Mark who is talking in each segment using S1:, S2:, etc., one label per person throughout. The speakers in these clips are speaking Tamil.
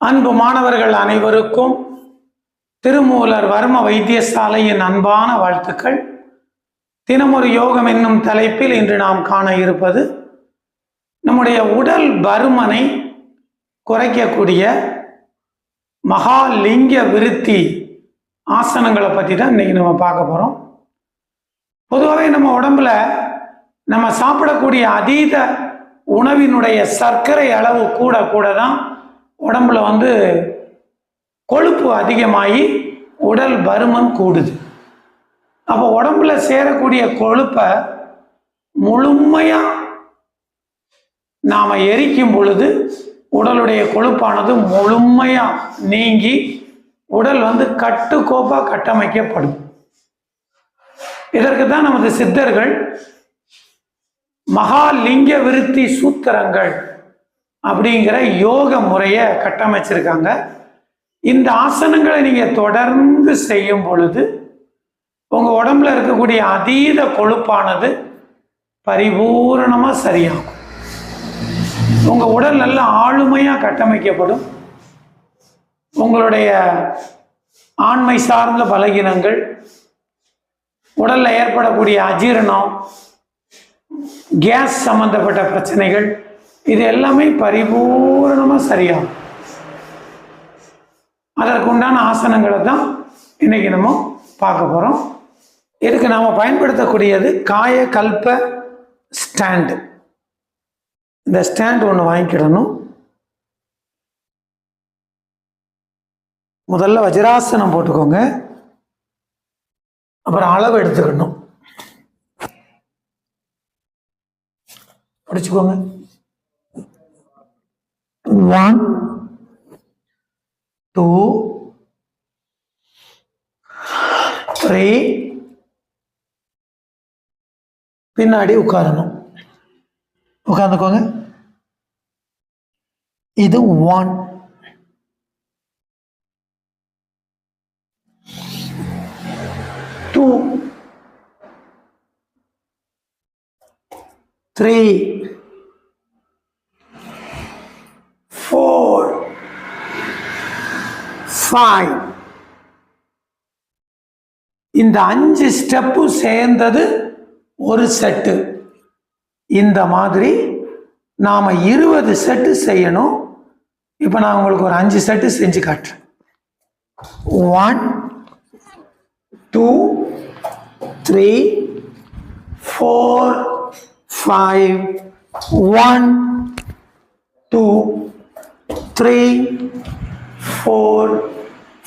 S1: அன்பு மாணவர்கள் அனைவருக்கும் திருமூலர் வர்ம வைத்தியசாலையின் அன்பான வாழ்த்துக்கள். தினமொரு யோகம் என்னும் தலைப்பில் இன்று நாம் காண இருப்பது நம்முடைய உடல் பருமனை குறைக்கக்கூடிய மகாலிங்க விருத்தி ஆசனங்களை பற்றி தான் இன்னைக்கு நம்ம பார்க்க போகிறோம் பொதுவாகவே நம்ம உடம்புல நம்ம சாப்பிடக்கூடிய அதீத உணவினுடைய சர்க்கரை அளவு கூட கூட தான் உடம்புல வந்து கொழுப்பு அதிகமாகி உடல் பருமன் கூடுது. அப்போ உடம்புல சேரக்கூடிய கொழுப்பை முழுமையாக நாம் எரிக்கும் பொழுது உடலுடைய கொழுப்பானது முழுமையாக நீங்கி உடல் வந்து கட்டுக்கோப்பாக கட்டமைக்கப்படும். இதற்கு தான் நமது சித்தர்கள் மகாலிங்க விருத்தி சூத்திரங்கள் அப்படிங்கிற யோக முறையை கட்டமைச்சிருக்காங்க. இந்த ஆசனங்களை நீங்கள் தொடர்ந்து செய்யும் பொழுது உங்கள் உடம்புல இருக்கக்கூடிய அதீத கொழுப்பானது பரிபூரணமாக சரியாகும். உங்கள் உடல் நல்ல ஆளுமையாக கட்டமைக்கப்படும். உங்களுடைய ஆண்மை சார்ந்த பலகீனங்கள் உடலில் ஏற்படக்கூடிய அஜீரணம் கேஸ் சம்பந்தப்பட்ட பிரச்சனைகள் இது எல்லாமே பரிபூரணமாக சரியாகும். அதற்குண்டான ஆசனங்களை தான் இன்றைக்கி நம்ம பார்க்க போகிறோம் இதுக்கு நாம் பயன்படுத்தக்கூடியது காய கல்ப ஸ்டாண்டு. இந்த ஸ்டாண்ட் ஒன்று வாங்கிக்கிடணும். முதல்ல வஜ்ராசனம் போட்டுக்கோங்க. அப்புறம் அளவு எடுத்துக்கணும். படிச்சுக்கோங்க. ஒன் டூ த்ரீ பின்னாடி உட்காரணும். உட்காந்துக்கோங்க இது ஒன் டூ த்ரீ ஃபைவ் இந்த அஞ்சு ஸ்டெப்பு சேர்ந்தது ஒரு செட்டு இந்த மாதிரி நாம் இருபது செட்டு செய்யணும். இப்போ நான் உங்களுக்கு ஒரு அஞ்சு செட்டு செஞ்சு காட்டுறேன். One two three four five one two three four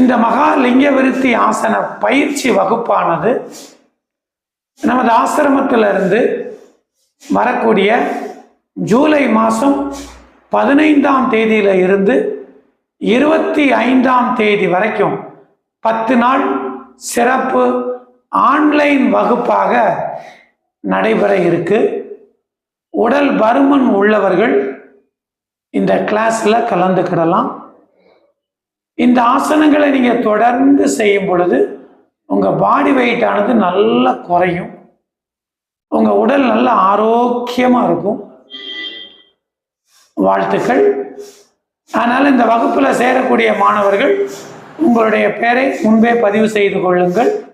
S1: இந்த மகாலிங்க விருத்தி ஆசன பயிற்சி வகுப்பானது நமது ஆசிரமத்திலிருந்து வரக்கூடிய ஜூலை மாதம் பதினைந்தாம் தேதியில இருந்து இருபத்தி ஐந்தாம் தேதி வரைக்கும் பத்து நாள் சிறப்பு ஆன்லைன் வகுப்பாக நடைபெற இருக்கு. உடல் பருமன் உள்ளவர்கள் இந்த கிளாஸில் கலந்துக்கிடலாம். இந்த ஆசனங்களை நீங்கள் தொடர்ந்து செய்யும் பொழுது உங்கள் பாடி வெயிட் ஆனது நல்லா குறையும். உங்கள் உடல் நல்ல ஆரோக்கியமாக இருக்கும். வாழ்த்துக்கள். அதனால் இந்த வகுப்பில் சேரக்கூடிய மாணவர்கள் உங்களுடைய பெயரை முன்பே பதிவு செய்து கொள்ளுங்கள்.